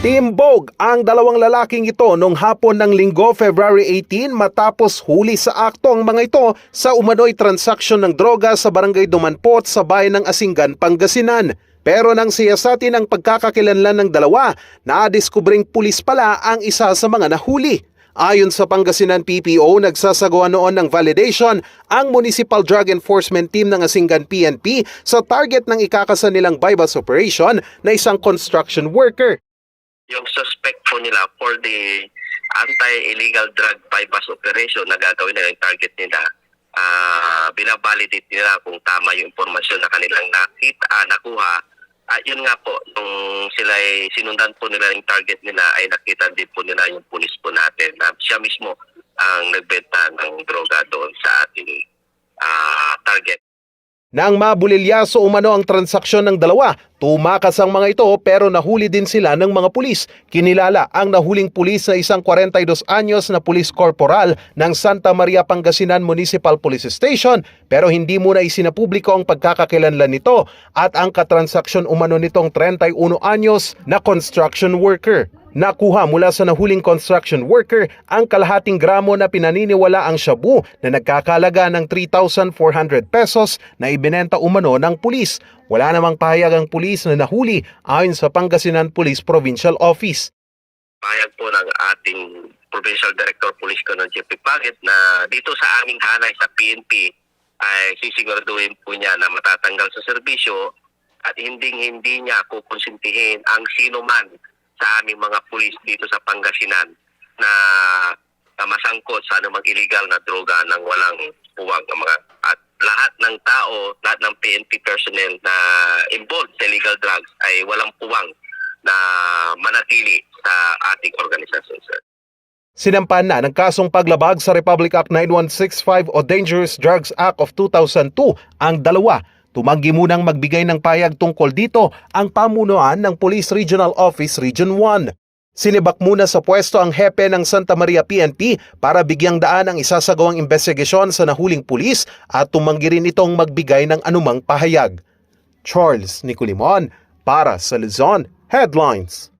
Timbog ang dalawang lalaking ito nung hapon ng linggo February 18 matapos huli sa akto ang mga ito sa umano'y transaksyon ng droga sa barangay Dumanpot sa bayan ng Asingan, Pangasinan. Pero nang siyasatin ang pagkakakilanlan ng dalawa, nadiskubring pulis pala ang isa sa mga nahuli. Ayon sa Pangasinan PPO, nagsasagawa noon ng validation ang Municipal Drug Enforcement Team ng Asingan PNP sa target ng ikakasa nilang bypass operation na isang construction worker. Yung suspect po nila for the anti-illegal drug bypass operation na gagawin nila yung target nila, ah binabalidate nila kung tama yung impormasyon na kanilang nakita, ah, nakuha. At yun nga po, nung sila ay sinundan po nila yung target nila, ay nakita din po nila yung pulis po natin na siya mismo ang nagbenta ng droga doon sa ating ah, target. Nang mabulilyaso umano ang transaksyon ng dalawa, tumakas ang mga ito pero nahuli din sila ng mga pulis. Kinilala ang nahuling pulis na isang 42 anyos na pulis corporal ng Santa Maria Pangasinan Municipal Police Station pero hindi muna isinapubliko ang pagkakakilanlan nito at ang katransaksyon umano nitong 31 anyos na construction worker. Nakuha mula sa nahuling construction worker ang kalahating gramo na pinaniniwala ang shabu na nagkakalaga ng 3,400 pesos na ibinenta umano ng pulis. Wala namang pahayag ang pulis na nahuli ayon sa Pangasinan Police Provincial Office. pahayag po ng ating Provincial Director Police Colonel Jeffrey Paget na dito sa aming hanay sa PNP ay sisiguraduhin po niya na matatanggal sa serbisyo at hindi-hindi niya kukonsintihin ang sino man sa aming mga pulis dito sa Pangasinan na, na masangkot sa anumang illegal na droga ng walang puwang ng mga at lahat ng tao, lahat ng PNP personnel na involved sa illegal drugs ay walang puwang na manatili sa ating organisasyon, sir. Sinampan na ng kasong paglabag sa Republic Act 9165 o Dangerous Drugs Act of 2002 ang dalawa. Tumanggi munang magbigay ng payag tungkol dito ang pamunuan ng Police Regional Office Region 1. Sinibak muna sa pwesto ang hepe ng Santa Maria PNP para bigyang daan ang isasagawang investigasyon sa nahuling pulis at tumanggi rin itong magbigay ng anumang pahayag. Charles Nicolimon para sa Luzon Headlines.